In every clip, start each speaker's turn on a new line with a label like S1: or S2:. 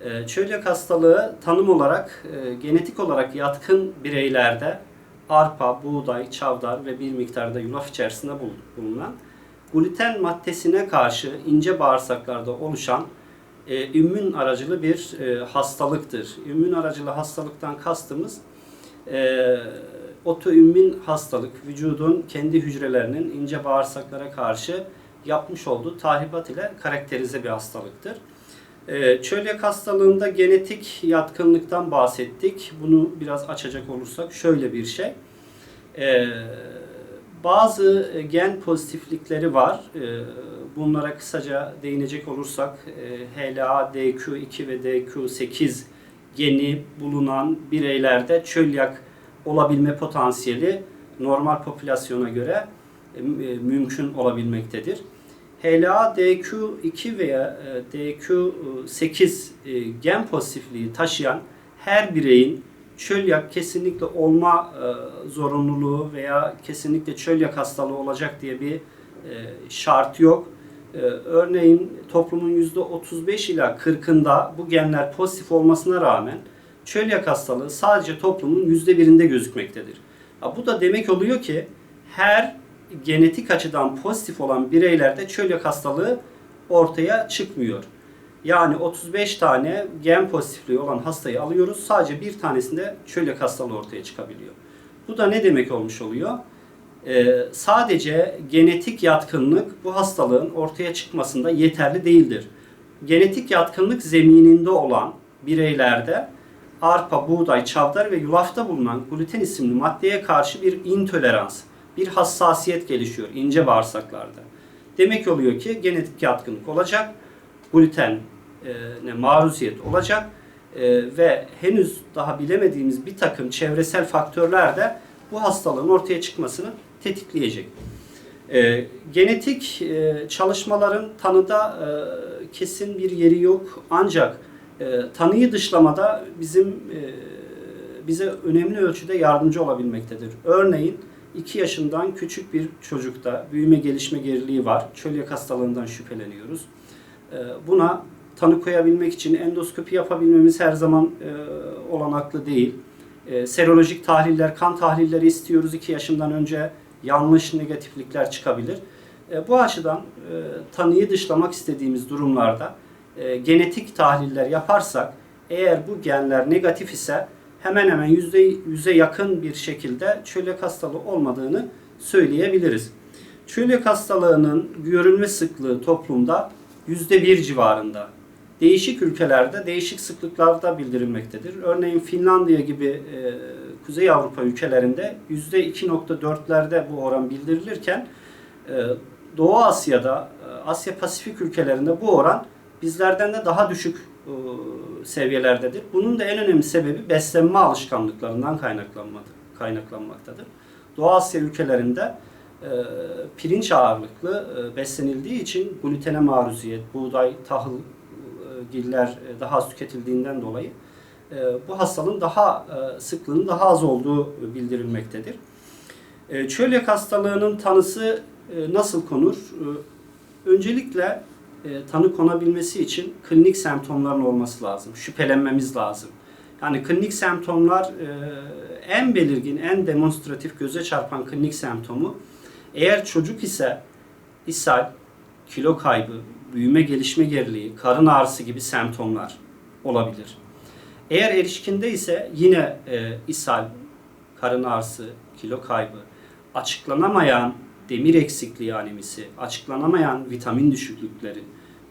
S1: E, çölyak hastalığı tanım olarak e, genetik olarak yatkın bireylerde arpa, buğday, çavdar ve bir miktarda yulaf içerisinde bul- bulunan gluten maddesine karşı ince bağırsaklarda oluşan e, aracılı bir e, hastalıktır. İmmün aracılı hastalıktan kastımız e, hastalık, vücudun kendi hücrelerinin ince bağırsaklara karşı yapmış olduğu tahribat ile karakterize bir hastalıktır. E, çölyak hastalığında genetik yatkınlıktan bahsettik. Bunu biraz açacak olursak şöyle bir şey. E, bazı e, gen pozitiflikleri var. E, Bunlara kısaca değinecek olursak e, HLA, DQ2 ve DQ8 geni bulunan bireylerde çölyak olabilme potansiyeli normal popülasyona göre e, mümkün olabilmektedir. HLA, DQ2 veya e, DQ8 e, gen pozitifliği taşıyan her bireyin çölyak kesinlikle olma e, zorunluluğu veya kesinlikle çölyak hastalığı olacak diye bir şart yok. Örneğin toplumun %35 ila 40'ında bu genler pozitif olmasına rağmen çölyak hastalığı sadece toplumun %1'inde gözükmektedir. Bu da demek oluyor ki her genetik açıdan pozitif olan bireylerde çölyak hastalığı ortaya çıkmıyor. Yani 35 tane gen pozitifliği olan hastayı alıyoruz. Sadece bir tanesinde çölyak hastalığı ortaya çıkabiliyor. Bu da ne demek olmuş oluyor? Ee, sadece genetik yatkınlık bu hastalığın ortaya çıkmasında yeterli değildir. Genetik yatkınlık zemininde olan bireylerde arpa, buğday, çavdar ve yulafta bulunan gluten isimli maddeye karşı bir intolerans, bir hassasiyet gelişiyor ince bağırsaklarda. Demek oluyor ki genetik yatkınlık olacak, gluten e, ne maruziyet olacak e, ve henüz daha bilemediğimiz bir takım çevresel faktörler de bu hastalığın ortaya çıkmasını tetikleyecek. E, genetik e, çalışmaların tanıda kesin bir yeri yok ancak tanıyı dışlamada bizim bize önemli ölçüde yardımcı olabilmektedir. Örneğin 2 yaşından küçük bir çocukta büyüme gelişme geriliği var. Çölyak hastalığından şüpheleniyoruz. E, buna tanı koyabilmek için endoskopi yapabilmemiz her zaman e, olanaklı değil. E, serolojik tahliller, kan tahlilleri istiyoruz 2 yaşından önce yanlış negatiflikler çıkabilir. E, bu açıdan e, tanıyı dışlamak istediğimiz durumlarda e, genetik tahliller yaparsak eğer bu genler negatif ise hemen hemen yüzde yüze yakın bir şekilde çölyak hastalığı olmadığını söyleyebiliriz. Çölyak hastalığının görülme sıklığı toplumda yüzde bir civarında. Değişik ülkelerde değişik sıklıklarda bildirilmektedir. Örneğin Finlandiya gibi e, Kuzey Avrupa ülkelerinde yüzde 2.4'lerde bu oran bildirilirken e, Doğu Asya'da, e, Asya Pasifik ülkelerinde bu oran bizlerden de daha düşük seviyelerdedir. Bunun da en önemli sebebi beslenme alışkanlıklarından kaynaklanmaktadır. Doğu Asya ülkelerinde e, pirinç ağırlıklı e, beslenildiği için glutene maruziyet, buğday, tahıl, e, giller e, daha az tüketildiğinden dolayı e, bu hastalığın daha e, sıklığının daha az olduğu bildirilmektedir. E, Çölyak hastalığının tanısı e, nasıl konur? E, Öncelikle e, tanı konabilmesi için klinik semptomların olması lazım. Şüphelenmemiz lazım. Yani klinik semptomlar e, en belirgin, en demonstratif göze çarpan klinik semptomu eğer çocuk ise ishal, kilo kaybı, büyüme gelişme geriliği, karın ağrısı gibi semptomlar olabilir. Eğer erişkinde ise yine e, ishal, karın ağrısı, kilo kaybı, açıklanamayan demir eksikliği anemisi, açıklanamayan vitamin düşüklükleri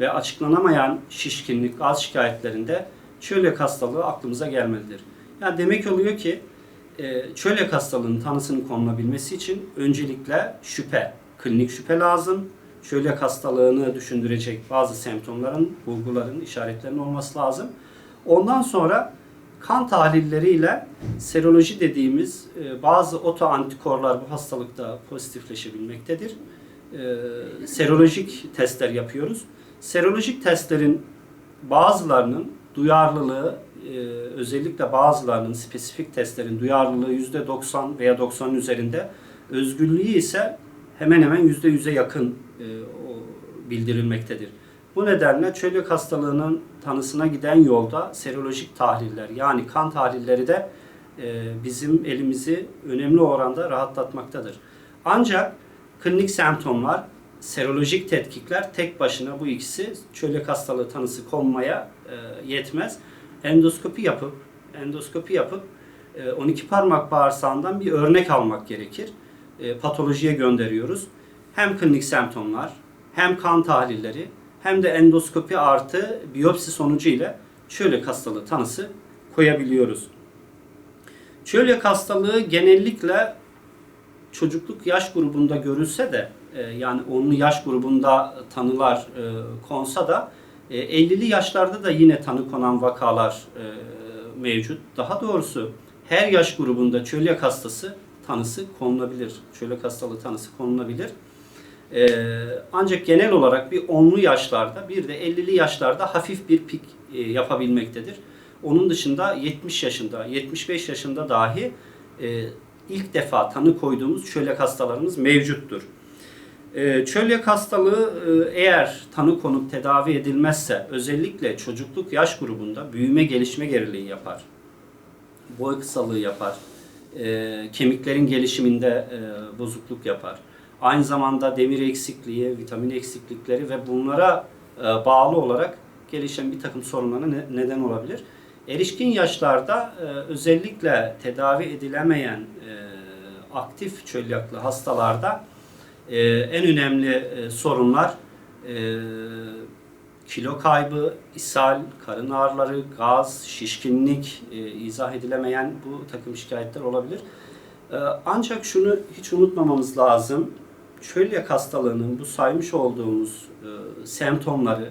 S1: ve açıklanamayan şişkinlik, gaz şikayetlerinde çölyak hastalığı aklımıza gelmelidir. Yani demek oluyor ki e, çölyak hastalığının tanısının konulabilmesi için öncelikle şüphe, klinik şüphe lazım. Çölyak hastalığını düşündürecek bazı semptomların, bulguların, işaretlerin olması lazım. Ondan sonra kan tahlilleriyle seroloji dediğimiz e, bazı oto antikorlar bu hastalıkta pozitifleşebilmektedir. E, serolojik testler yapıyoruz. Serolojik testlerin bazılarının duyarlılığı e, özellikle bazılarının spesifik testlerin duyarlılığı %90 veya 90'ın üzerinde özgürlüğü ise hemen hemen %100'e yakın e, bildirilmektedir. Bu nedenle çölyak hastalığının tanısına giden yolda serolojik tahliller yani kan tahlilleri de e, bizim elimizi önemli oranda rahatlatmaktadır. Ancak klinik semptomlar, serolojik tetkikler tek başına bu ikisi çölyak hastalığı tanısı konmaya e, yetmez. Endoskopi yapıp endoskopi yapıp e, 12 parmak bağırsağından bir örnek almak gerekir. E, patolojiye gönderiyoruz. Hem klinik semptomlar, hem kan tahlilleri, hem de endoskopi artı biyopsi sonucu ile çölyak hastalığı tanısı koyabiliyoruz. Çölyak hastalığı genellikle çocukluk yaş grubunda görülse de e, yani 10'lu yaş grubunda tanılar e, konsa da e, 50'li yaşlarda da yine tanı konan vakalar e, mevcut. Daha doğrusu her yaş grubunda çölyak hastası tanısı konulabilir. Çölyak hastalığı tanısı konulabilir. E, ancak genel olarak bir 10'lu yaşlarda bir de 50'li yaşlarda hafif bir pik e, yapabilmektedir. Onun dışında 70 yaşında, 75 yaşında dahi e, ilk defa tanı koyduğumuz çölyak hastalarımız mevcuttur. E, çölyak hastalığı e, eğer tanı konup tedavi edilmezse özellikle çocukluk yaş grubunda büyüme gelişme geriliği yapar. Boy kısalığı yapar. E, kemiklerin gelişiminde e, bozukluk yapar. Aynı zamanda demir eksikliği, vitamin eksiklikleri ve bunlara e, bağlı olarak gelişen bir takım sorunlara ne- neden olabilir. Erişkin yaşlarda e, özellikle tedavi edilemeyen e, aktif çölyaklı hastalarda en önemli sorunlar kilo kaybı, ishal, karın ağrıları, gaz, şişkinlik, izah edilemeyen bu takım şikayetler olabilir. Ancak şunu hiç unutmamamız lazım. Çölyak hastalığının bu saymış olduğumuz e, semptomları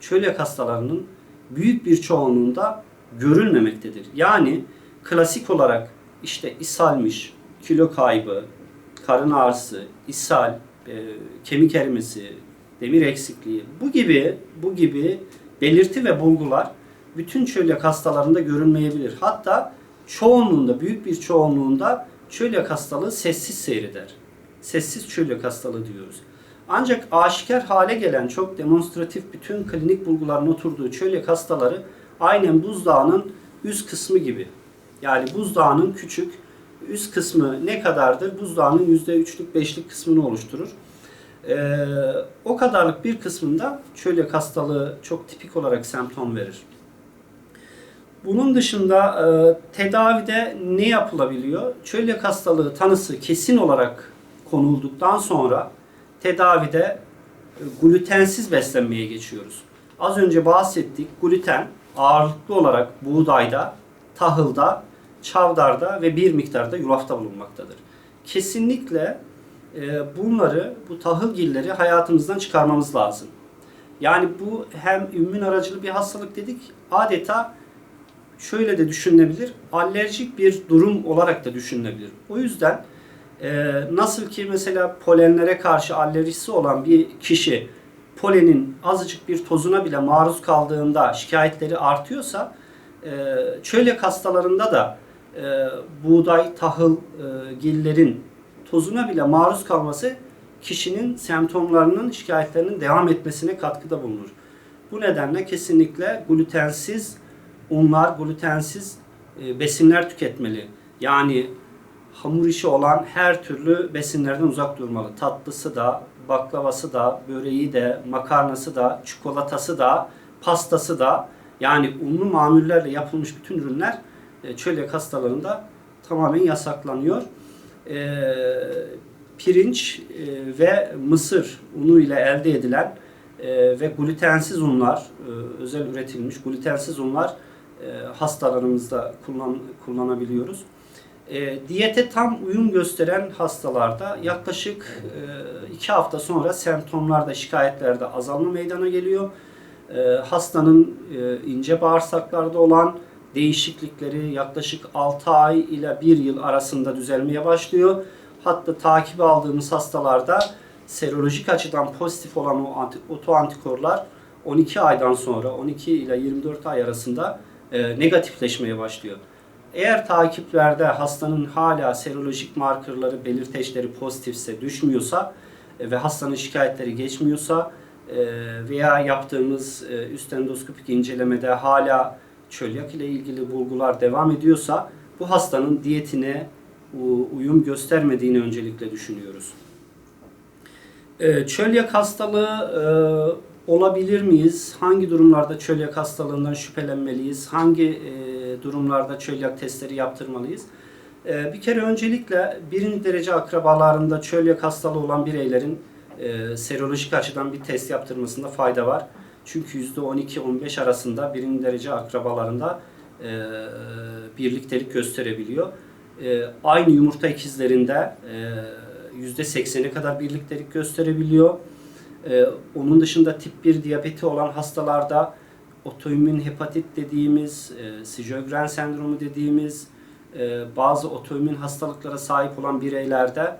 S1: çölyak hastalarının büyük bir çoğunluğunda görülmemektedir. Yani klasik olarak işte ishalmiş, kilo kaybı, karın ağrısı, ishal, e, kemik erimesi, demir eksikliği bu gibi bu gibi belirti ve bulgular bütün çölyak hastalarında görülmeyebilir. Hatta çoğunluğunda, büyük bir çoğunluğunda çölyak hastalığı sessiz seyreder. Sessiz çölyak hastalığı diyoruz. Ancak aşikar hale gelen çok demonstratif bütün klinik bulguların oturduğu çölyak hastaları aynen buzdağının üst kısmı gibi. Yani buzdağının küçük üst kısmı ne kadardır? Buzdağının %3'lük 5'lik kısmını oluşturur. Ee, o kadarlık bir kısmında çölyak hastalığı çok tipik olarak semptom verir. Bunun dışında e, tedavide ne yapılabiliyor? Çölyak hastalığı tanısı kesin olarak konulduktan sonra tedavide e, glutensiz beslenmeye geçiyoruz. Az önce bahsettik. Gluten ağırlıklı olarak buğdayda, tahılda, çavdarda ve bir miktarda yulafta bulunmaktadır. Kesinlikle e, bunları, bu tahılgilleri hayatımızdan çıkarmamız lazım. Yani bu hem immün aracılı bir hastalık dedik, adeta şöyle de düşünülebilir, alerjik bir durum olarak da düşünülebilir. O yüzden e, nasıl ki mesela polenlere karşı alerjisi olan bir kişi polenin azıcık bir tozuna bile maruz kaldığında şikayetleri artıyorsa e, çölyak hastalarında da e, buğday, tahıl, e, gillerin tozuna bile maruz kalması kişinin semptomlarının, şikayetlerinin devam etmesine katkıda bulunur. Bu nedenle kesinlikle glutensiz unlar, glutensiz e, besinler tüketmeli. Yani hamur işi olan her türlü besinlerden uzak durmalı. Tatlısı da, baklavası da, böreği de, makarnası da, çikolatası da, pastası da yani unlu mamullerle yapılmış bütün ürünler e, çölyak hastalarında tamamen yasaklanıyor. E, pirinç e, ve mısır unu ile elde edilen ve glutensiz unlar, özel üretilmiş glutensiz unlar hastalarımızda kullan, kullanabiliyoruz. E, diyete tam uyum gösteren hastalarda yaklaşık 2 hafta sonra semptomlarda, şikayetlerde azalma meydana geliyor. E, hastanın e, ince bağırsaklarda olan değişiklikleri yaklaşık 6 ay ile 1 yıl arasında düzelmeye başlıyor. Hatta takibi aldığımız hastalarda serolojik açıdan pozitif olan o anti, otoantikorlar 12 aydan sonra 12 ile 24 ay arasında e, negatifleşmeye başlıyor. Eğer takiplerde hastanın hala serolojik markerları, belirteçleri pozitifse, düşmüyorsa e, ve hastanın şikayetleri geçmiyorsa e, veya yaptığımız e, üst endoskopik incelemede hala çölyak ile ilgili bulgular devam ediyorsa bu hastanın diyetine uyum göstermediğini öncelikle düşünüyoruz. Çölyak hastalığı olabilir miyiz? Hangi durumlarda çölyak hastalığından şüphelenmeliyiz? Hangi e, durumlarda çölyak testleri yaptırmalıyız? E, Bir kere öncelikle birinci derece akrabalarında çölyak hastalığı olan bireylerin e, serolojik açıdan bir test yaptırmasında fayda var. Çünkü %12-15 arasında birinci derece akrabalarında e, birliktelik gösterebiliyor. E, Aynı yumurta ikizlerinde e, %80'e kadar birliktelik gösterebiliyor. Ee, onun dışında tip 1 diyabeti olan hastalarda otoimmün hepatit dediğimiz, e, Sjögren sendromu dediğimiz e, bazı otoimmün hastalıklara sahip olan bireylerde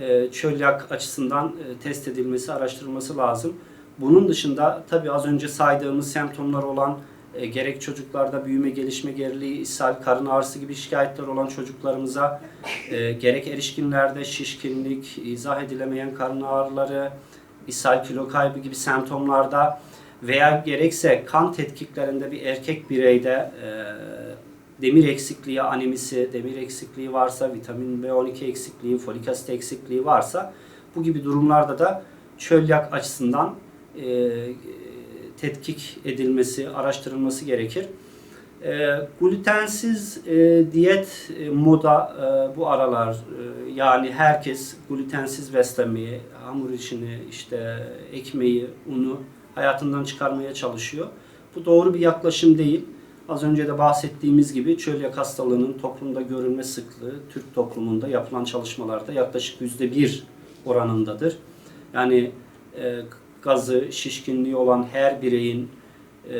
S1: e, çölyak açısından e, test edilmesi, araştırılması lazım. Bunun dışında tabii az önce saydığımız semptomlar olan e, gerek çocuklarda büyüme, gelişme geriliği, ishal, karın ağrısı gibi şikayetler olan çocuklarımıza e, gerek erişkinlerde şişkinlik, izah edilemeyen karın ağrıları, ishal, kilo kaybı gibi semptomlarda veya gerekse kan tetkiklerinde bir erkek bireyde e, demir eksikliği, anemisi, demir eksikliği varsa, vitamin B12 eksikliği, folik asit eksikliği varsa bu gibi durumlarda da çölyak açısından e, tetkik edilmesi, araştırılması gerekir. E, glutensiz e, diyet e, moda e, bu aralar e, yani herkes glutensiz beslenmeyi, hamur işini, işte ekmeği, unu hayatından çıkarmaya çalışıyor. Bu doğru bir yaklaşım değil. Az önce de bahsettiğimiz gibi çölyak hastalığının toplumda görülme sıklığı Türk toplumunda yapılan çalışmalarda yaklaşık yüzde bir oranındadır. Yani e, gazı, şişkinliği olan her bireyin e,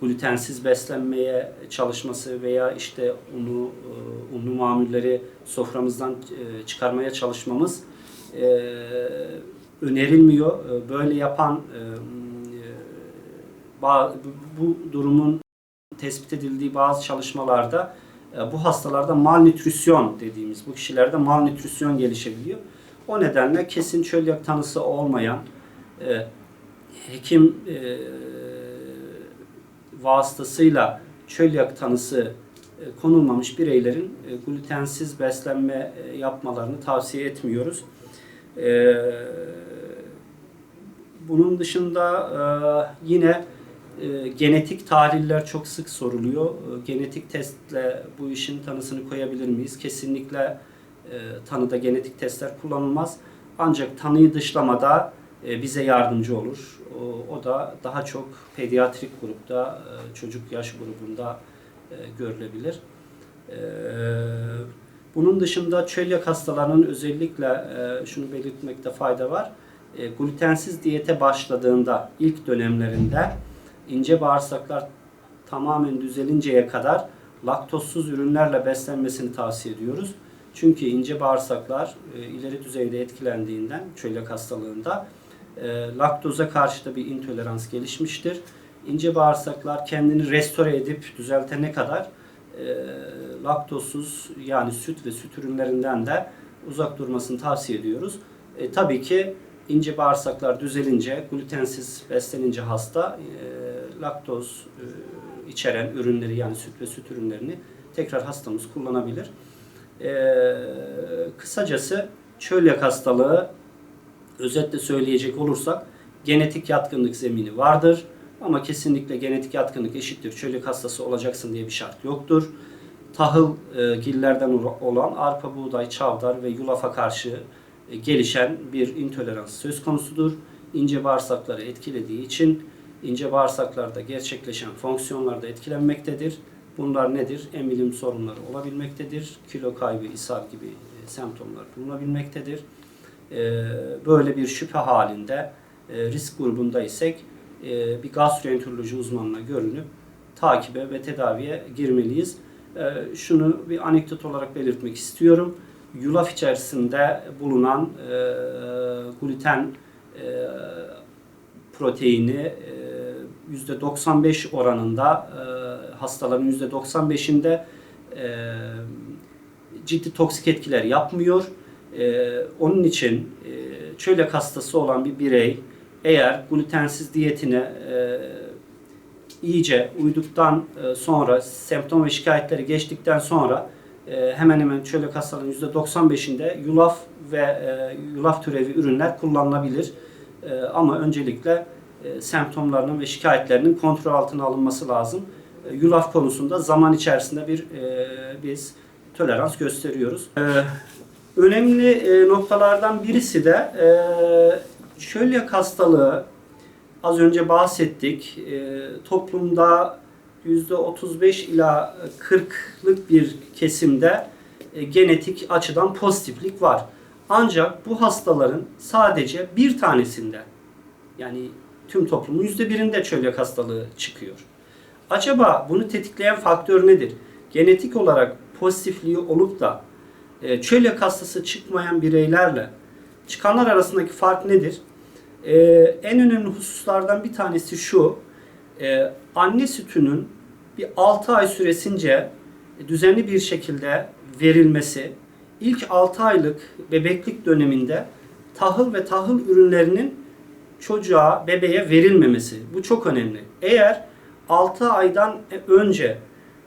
S1: glutensiz beslenmeye çalışması veya işte unu, e, unlu mamulleri soframızdan e, çıkarmaya çalışmamız e, önerilmiyor. E, Böyle yapan e, bu durumun tespit edildiği bazı çalışmalarda e, bu hastalarda malnütrisyon dediğimiz bu kişilerde malnütrisyon gelişebiliyor. O nedenle kesin çölyak tanısı olmayan e, hekim e, vasıtasıyla çölyak tanısı e, konulmamış bireylerin e, glutensiz beslenme e, yapmalarını tavsiye etmiyoruz. Bunun dışında yine genetik tahliller çok sık soruluyor. Genetik testle bu işin tanısını koyabilir miyiz? Kesinlikle tanıda genetik testler kullanılmaz. Ancak tanıyı dışlamada bize yardımcı olur. O, da daha çok pediatrik grupta, e, çocuk yaş grubunda e, görülebilir. E, bunun dışında çölyak hastalarının özellikle şunu belirtmekte fayda var. Glutensiz diyete başladığında ilk dönemlerinde ince bağırsaklar tamamen düzelinceye kadar laktozsuz ürünlerle beslenmesini tavsiye ediyoruz. Çünkü ince bağırsaklar ileri düzeyde etkilendiğinden çölyak hastalığında e, laktoza karşı da bir intolerans gelişmiştir. İnce bağırsaklar kendini restore edip düzeltene kadar e, laktozsuz yani süt ve süt ürünlerinden de uzak durmasını tavsiye ediyoruz. E, tabii ki ince bağırsaklar düzelince, glutensiz beslenince hasta e, laktoz e, içeren ürünleri yani süt ve süt ürünlerini tekrar hastamız kullanabilir. E, kısacası çölyak hastalığı özetle söyleyecek olursak genetik yatkınlık zemini vardır. Ama kesinlikle genetik yatkınlık eşittir. Çölyak hastası olacaksın diye bir şart yoktur. Tahıl e, gillerden olan arpa, buğday, çavdar ve yulafa karşı e, gelişen bir intolerans söz konusudur. İnce bağırsakları etkilediği için ince bağırsaklarda gerçekleşen fonksiyonlarda etkilenmektedir. Bunlar nedir? Emilim sorunları olabilmektedir. Kilo kaybı, ishal gibi e, semptomlar bulunabilmektedir. E, böyle bir şüphe halinde e, risk grubunda isek e, bir gastroenteroloji uzmanına görünüp takibe ve tedaviye girmeliyiz. E, şunu bir anekdot olarak belirtmek istiyorum. Yulaf içerisinde bulunan e, gluten proteini e, %95 oranında hastaların %95'inde e, ciddi toksik etkiler yapmıyor. E, onun için e, çölyak hastası olan bir birey eğer glutensiz diyetine e, iyice uyduktan e, sonra semptom ve şikayetleri geçtikten sonra e, hemen hemen çölyak hastalığının %95'inde yulaf ve e, yulaf türevi ürünler kullanılabilir. E, ama öncelikle e, semptomlarının ve şikayetlerinin kontrol altına alınması lazım. E, yulaf konusunda zaman içerisinde bir e, biz tolerans gösteriyoruz. E, önemli e, noktalardan birisi de e, çölyak hastalığı az önce bahsettik. E, toplumda %35 ila 40'lık bir kesimde e, genetik açıdan pozitiflik var. Ancak bu hastaların sadece bir tanesinde yani tüm toplumun %1'inde çölyak hastalığı çıkıyor. Acaba bunu tetikleyen faktör nedir? Genetik olarak pozitifliği olup da e, çölyak hastası çıkmayan bireylerle çıkanlar arasındaki fark nedir? E, en önemli hususlardan bir tanesi şu. e, anne sütünün bir 6 ay süresince düzenli bir şekilde verilmesi, ilk 6 aylık bebeklik döneminde tahıl ve tahıl ürünlerinin çocuğa, bebeğe verilmemesi. Bu çok önemli. Eğer 6 aydan önce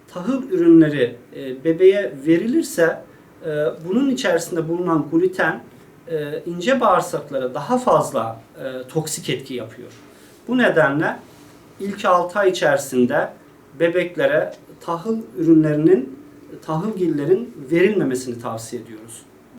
S1: tahıl ürünleri e, bebeğe verilirse e, bunun içerisinde bulunan gluten e, ince bağırsaklara daha fazla e, toksik etki yapıyor. Bu nedenle ilk 6 ay içerisinde bebeklere tahıl ürünlerinin, tahılgillerin verilmemesini tavsiye ediyoruz.